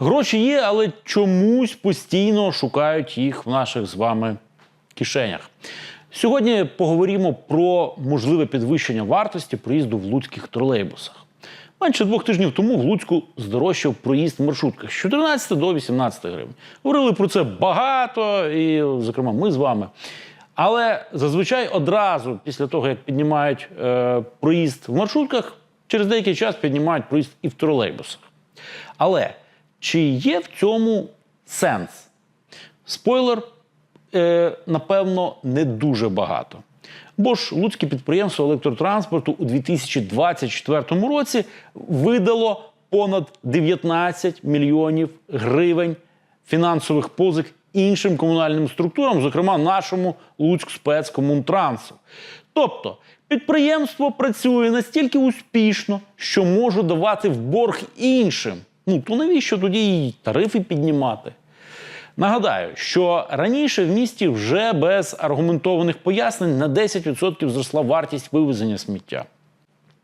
Гроші є, але чомусь постійно шукають їх в наших з вами кишенях. Сьогодні поговоримо про можливе підвищення вартості проїзду в луцьких тролейбусах. Менше двох тижнів тому в Луцьку здорожчав проїзд в маршрутках з 14 до 18 гривень. Говорили про це багато, і, зокрема, ми з вами. Але зазвичай одразу після того, як піднімають е, проїзд в маршрутках, через деякий час піднімають проїзд і в тролейбусах. Але чи є в цьому сенс? Спойлер, е, напевно, не дуже багато. Бо ж Луцьке підприємство електротранспорту у 2024 році видало понад 19 мільйонів гривень фінансових позик іншим комунальним структурам, зокрема нашому Луцьк спецкомунтрансу. Тобто підприємство працює настільки успішно, що може давати в борг іншим. Ну то навіщо тоді і тарифи піднімати? Нагадаю, що раніше в місті вже без аргументованих пояснень на 10% зросла вартість вивезення сміття.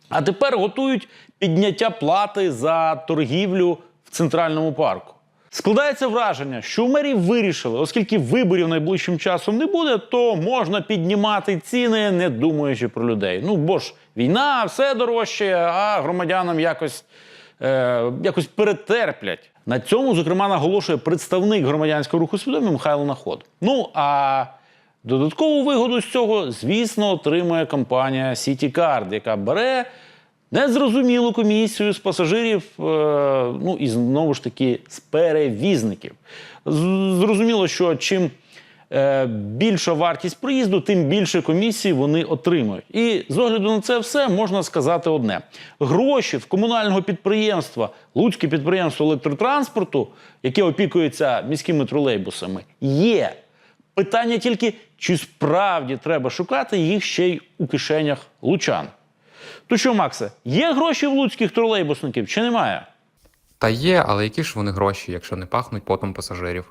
А тепер готують підняття плати за торгівлю в центральному парку. Складається враження, що в мерії вирішили, оскільки виборів найближчим часом не буде, то можна піднімати ціни, не думаючи про людей. Ну бо ж війна, все дорожче, а громадянам якось, е, якось перетерплять. На цьому, зокрема, наголошує представник громадянського руху свідомі Михайло Наход. Ну а додаткову вигоду з цього, звісно, отримує компанія CityCard, яка бере незрозумілу комісію з пасажирів, е, ну і знову ж таки з перевізників. Зрозуміло, що чим більша вартість проїзду, тим більше комісій вони отримують. І з огляду на це все можна сказати одне: гроші в комунального підприємства, Луцьке підприємство електротранспорту, яке опікується міськими тролейбусами, є. Питання тільки, чи справді треба шукати їх ще й у кишенях лучан. То що, Максе, є гроші в луцьких тролейбусників чи немає? Та є, але які ж вони гроші, якщо не пахнуть потом пасажирів?